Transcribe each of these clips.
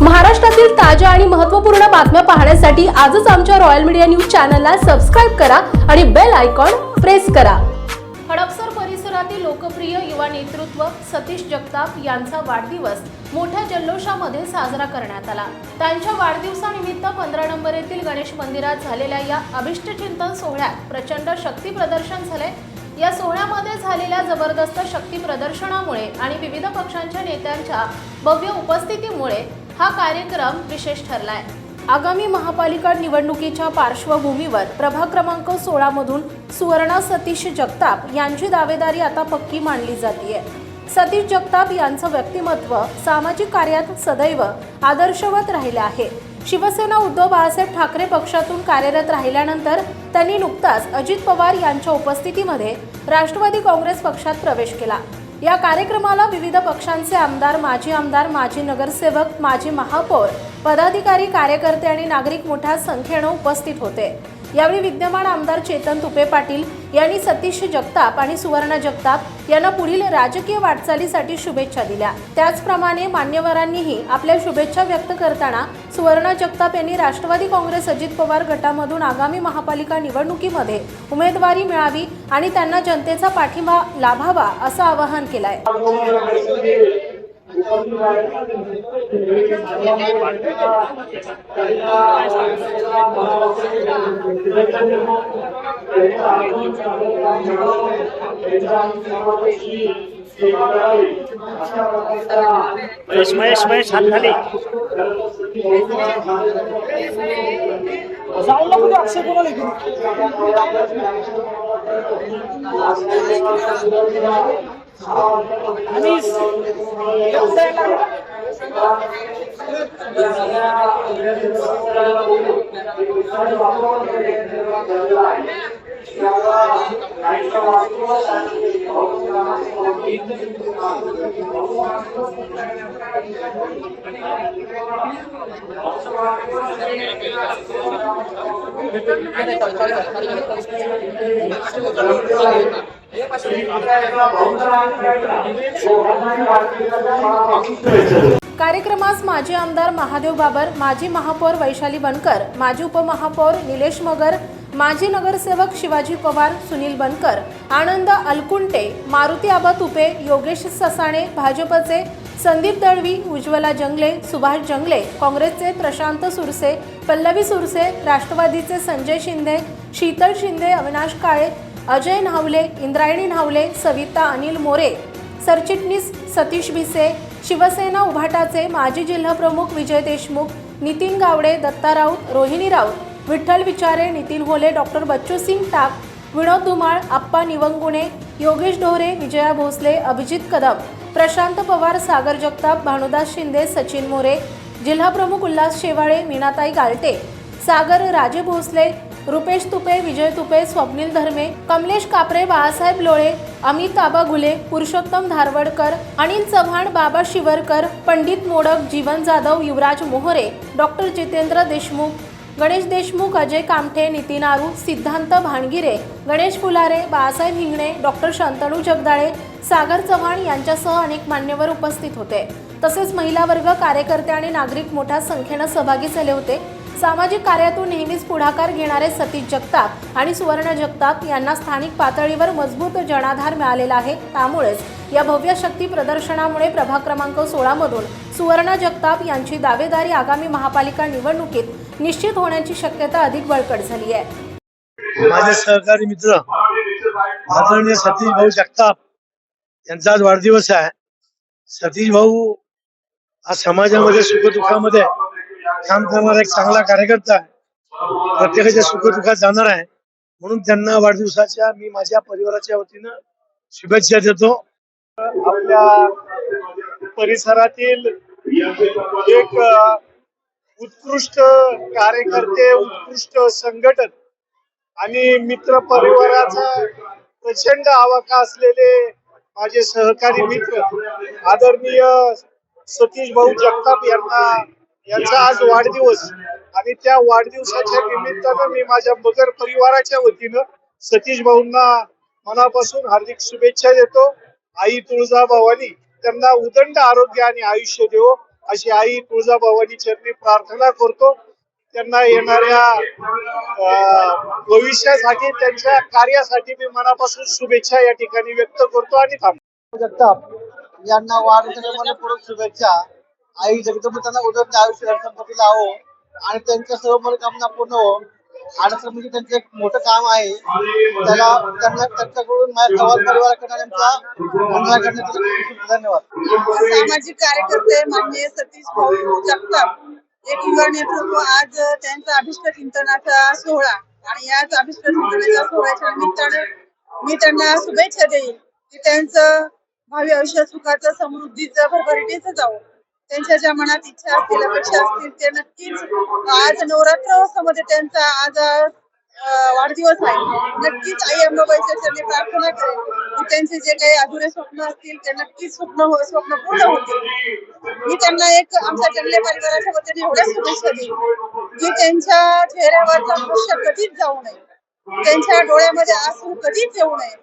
महाराष्ट्रातील ताज्या आणि महत्त्वपूर्ण बातम्या पाहण्यासाठी आजच आमच्या रॉयल मीडिया न्यूज चॅनलला सबस्क्राईब करा आणि बेल आयकॉन प्रेस करा. हडपसर परिसरातील लोकप्रिय युवा नेतृत्व सतीश जगताप यांचा वाढदिवस मोठ्या जल्लोषामध्ये साजरा करण्यात आला. त्यांच्या वाढदिवसानिमित्त पंधरा नंबर येथील गणेश मंदिरात झालेल्या या अभिष्टचिंतन सोहळ्यात प्रचंड शक्ती प्रदर्शन झाले. या सोहळ्यामध्ये झालेल्या जबरदस्त शक्ती प्रदर्शनामुळे आणि विविध पक्षांच्या नेत्यांच्या भव्य उपस्थितीमुळे हा कार्यक्रम विशेष ठरलाय. आगामी महापालिका निवडणुकीच्या पार्श्वभूमीवर प्रभाग क्रमांक सोळा मधून सुवर्णा सतीश जगताप यांची दावेदारी आता पक्की मानली जाते सतीश जगताप यांचं व्यक्तिमत्व सामाजिक कार्यात सदैव आदर्शवत राहिलं आहे. शिवसेना उद्धव बाळासाहेब ठाकरे पक्षातून कार्यरत राहिल्यानंतर त्यांनी नुकताच अजित पवार यांच्या उपस्थितीमध्ये राष्ट्रवादी काँग्रेस पक्षात प्रवेश केला. या कार्यक्रमाला विविध पक्षांचे आमदार माजी आमदार माजी नगरसेवक माजी महापौर पदाधिकारी कार्यकर्ते आणि नागरिक मोठ्या संख्येनं उपस्थित होते. यावेळी विद्यमान आमदार चेतन तुपे पाटील यांनी सतीश जगताप आणि सुवर्ण जगताप यांना पुढील राजकीय वाटचालीसाठी शुभेच्छा दिल्या. त्याचप्रमाणे मान्यवरांनीही आपल्या शुभेच्छा व्यक्त करताना सुवर्ण जगताप यांनी राष्ट्रवादी काँग्रेस अजित पवार गटामधून आगामी महापालिका निवडणुकीमध्ये उमेदवारी मिळावी आणि त्यांना जनतेचा पाठिंबा लाभावा असं आवाहन केलं आहे महेश महेश महेश हात खाली. जाऊन नको अक्षय कुणाला आणि व्यवसायाला कार्यक्रमास माजी आमदार महादेव बाबर माजी महापौर वैशाली बनकर माजी उपमहापौर निलेश मगर माजी नगरसेवक शिवाजी पवार सुनील बनकर आनंद अलकुंटे मारुती आबा तुपे योगेश ससाणे भाजपचे संदीप दळवी उज्ज्वला जंगले सुभाष जंगले काँग्रेसचे प्रशांत सुरसे पल्लवी सुरसे राष्ट्रवादीचे संजय शिंदे शीतल शिंदे अविनाश काळे अजय न्हावले इंद्रायणी न्हावले सविता अनिल मोरे सरचिटणीस सतीश भिसे शिवसेना उभाटाचे माजी जिल्हाप्रमुख विजय देशमुख नितीन गावडे दत्ता राऊत रोहिणी राऊत विठ्ठल विचारे नितीन होले डॉक्टर बच्चू सिंग टाक विनोद धुमाळ आप्पा निवंगुणे योगेश ढोरे विजया भोसले अभिजित कदम प्रशांत पवार सागर जगताप भानुदास शिंदे सचिन मोरे जिल्हाप्रमुख उल्हास शेवाळे मीनाताई गालटे सागर राजे भोसले रुपेश तुपे विजय तुपे स्वप्नील धर्मे कमलेश कापरे बाळासाहेब लोळे अमित आबा घुले पुरुषोत्तम धारवडकर अनिल चव्हाण बाबा शिवरकर पंडित मोडक जीवन जाधव युवराज मोहरे डॉक्टर जितेंद्र देशमुख गणेश देशमुख अजय कामठे नितीन आरू सिद्धांत भाणगिरे गणेश फुलारे बाळासाहेब हिंगणे डॉक्टर शांतनू जगदाळे सागर चव्हाण यांच्यासह अनेक मान्यवर उपस्थित होते. तसेच महिला वर्ग कार्यकर्ते आणि नागरिक मोठ्या संख्येनं सहभागी झाले होते. सामाजिक कार्यातून नेहमीच पुढाकार घेणारे सतीश जगताप आणि सुवर्ण जगताप यांना स्थानिक पातळीवर मजबूत जनाधार मिळालेला आहे. त्यामुळेच या भव्य शक्ती प्रदर्शनामुळे प्रभाग क्रमांक सोळामधून सुवर्ण जगताप यांची दावेदारी आगामी महापालिका निवडणुकीत निश्चित होण्याची शक्यता अधिक बळकट झाली आहे. माझे सहकारी मित्र आदरणीय सतीश भाऊ जगताप यांचा आज वाढदिवस आहे. सतीश भाऊ आज समाजामध्ये सुखदुःखामध्ये काम करणारा एक चांगला कार्यकर्ता आहे. प्रत्येकाच्या सुखदुःखात जाणार आहे. म्हणून त्यांना वाढदिवसाच्या मी माझ्या परिवाराच्या वतीनं शुभेच्छा देतो. आपल्या परिसरातील एक उत्कृष्ट कार्यकर्ते उत्कृष्ट संघटन आणि मित्र परिवाराचा प्रचंड आवाका असलेले माझे सहकारी मित्र आदरणीय सतीश भाऊ जगताप यांना यांचा आज वाढदिवस आणि त्या वाढदिवसाच्या निमित्तानं मी माझ्या मगर परिवाराच्या वतीनं सतीश भाऊंना मनापासून हार्दिक शुभेच्छा देतो. आई तुळजा भवानी त्यांना उदंड आरोग्य आणि आयुष्य देवो. अशी आई तुळजाभवानी चरणी प्रार्थना करतो. त्यांना येणाऱ्या अं, भविष्यासाठी त्यांच्या कार्यासाठी मी मनापासून शुभेच्छा या ठिकाणी व्यक्त करतो आणि थांबतो. जगताप यांना वाढदिवसाच्या शुभेच्छा. आई जगदंब त्यांना उदंड आयुष्य संपत्ती लावो आणि त्यांच्या सर्व मनोकामना पूर्ण हो. आणि म्हणजे त्यांचं एक मोठं काम आहे. त्याला त्यांना त्यांच्याकडून माझ्या चव्हाण परिवाराकडे आणि आमच्या मंडळाकडनं त्याला खूप धन्यवाद. सामाजिक कार्यकर्ते माननीय सतीश भाऊ जगताप एक युवा नेतृत्व आज त्यांचा अभिष्ट चिंतनाचा सोहळा आणि याच अभिष्ट चिंतनाच्या सोहळ्याच्या निमित्ताने मी त्यांना शुभेच्छा देईल की त्यांचं भावी आयुष्य सुखाचं समृद्धीचं भरभराटीचं जावं. त्यांच्या ज्या मनात इच्छा असतील अपेक्षा असतील ते नक्कीच आज नवरात्रोत्सवामध्ये त्यांचा आज वाढदिवस आहे. नक्कीच आई अंबाबाईच्या चरणी प्रार्थना करेन की त्यांचे जे काही अधुरे स्वप्न असतील ते नक्कीच स्वप्न हो स्वप्न पूर्ण होतील. मी त्यांना एक आमच्या जंगले परिवाराच्या वतीने एवढ्या शुभेच्छा देईल की त्यांच्या चेहऱ्यावरचा दृश्य कधीच जाऊ नये. त्यांच्या डोळ्यामध्ये आसू कधीच येऊ नये.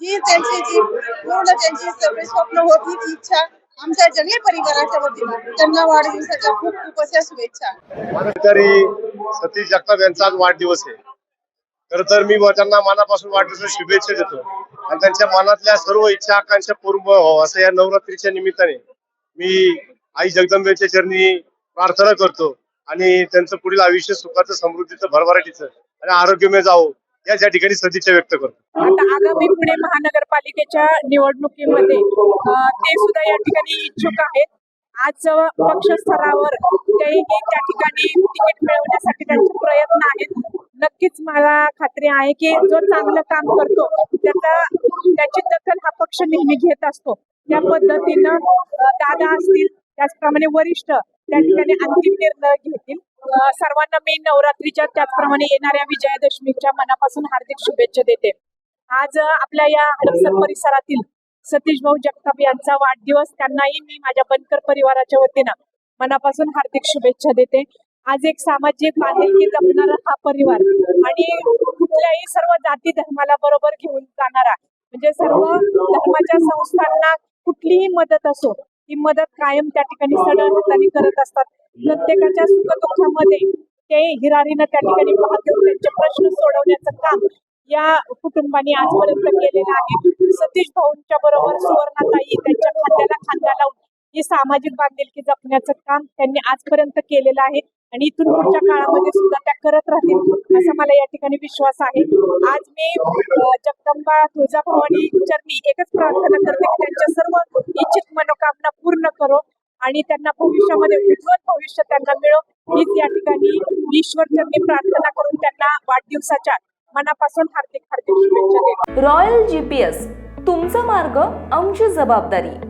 ही त्यांची जी पूर्ण त्यांची सगळी स्वप्न होती ती इच्छा आमच्या जंगले परिवाराच्या वतीने त्यांना वाढदिवसाच्या खूप खूप अशा शुभेच्छा. तरी सतीश जगताप यांचा आज वाढदिवस आहे. खर तर मी त्यांना मनापासून वाढदिवस शुभेच्छा देतो. आणि त्यांच्या मनातल्या सर्व इच्छा आकांक्षा पूर्ण व्हावं असं या नवरात्रीच्या निमित्ताने मी आई जगदंबेच्या चरणी प्रार्थना करतो. आणि त्यांचं पुढील आयुष्य सुखाचं समृद्धीचं भरभराटीचं आणि आरोग्यमय जावं. याच या ठिकाणी सदिच्छा व्यक्त करतो. आता आगामी पुणे महानगरपालिकेच्या निवडणुकीमध्ये अ, ते सुद्धा या ठिकाणी इच्छुक आहेत. आज अ, पक्ष स्तरावर तेही त्या ठिकाणी तिकीट मिळवण्यासाठी त्यांचे प्रयत्न आहेत. नक्कीच मला खात्री आहे की जो चांगलं काम करतो त्याचा त्याची दखल हा पक्ष नेहमी घेत असतो. त्या पद्धतीनं अ, दादा असतील त्याचप्रमाणे वरिष्ठ त्या ठिकाणी अंतिम निर्णय घेतील. सर्वांना मी नवरात्रीच्या त्याचप्रमाणे येणाऱ्या विजयादशमीच्या मनापासून हार्दिक शुभेच्छा देते. आज आपल्या या हडपसर परिसरातील सतीश भाऊ जगताप यांचा वाढदिवस त्यांनाही मी माझ्या बनकर परिवाराच्या वतीनं मनापासून हार्दिक शुभेच्छा देते. आज एक सामाजिक बांधिलकी जपणारा हा परिवार आणि कुठल्याही सर्व जाती धर्माला बरोबर घेऊन जाणारा म्हणजे सर्व धर्माच्या संस्थांना कुठलीही मदत असो ती मदत कायम त्या ठिकाणी सडळ हाताने करत असतात. प्रत्येकाच्या सुखदुःखामध्ये ते हिरारीनं त्या ठिकाणी भाग घेऊन त्यांचे प्रश्न सोडवण्याचं काम या कुटुंबाने आजपर्यंत केलेलं आहे. सतीश भाऊंच्या बरोबर सुवर्णाताई त्यांच्या खांद्याला खांदा लावून ही सामाजिक बांधिलकी जपण्याचं काम त्यांनी आजपर्यंत केलेलं आहे आणि इथून पुढच्या काळामध्ये सुद्धा त्या करत राहतील असा मला या ठिकाणी विश्वास आहे. आज मी जगदंबा जगदंबा तुळजाभवानी चरणी एकच प्रार्थना करते की त्यांच्या सर्व इच्छित मनोकामना पूर्ण करो आणि त्यांना भविष्यामध्ये उज्ज्वल भविष्य त्यांना मिळो. हीच या ठिकाणी ईश्वर चरणी प्रार्थना करून त्यांना वाढदिवसाच्या मनापासून हार्दिक हार्दिक शुभेच्छा देतो. रॉयल जीपीएस तुमचा मार्ग आमची जबाबदारी.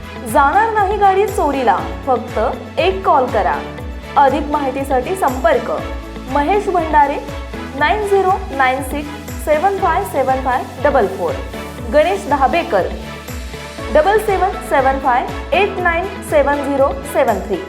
जाणार नाही गाडी चोरीला फक्त एक कॉल करा. अधिक माहितीसाठी संपर्क. Mahesh Bhandare nine zero nine six seven five seven five double four. Ganesh Dahabekar double seven seven five eight nine seven zero seven three.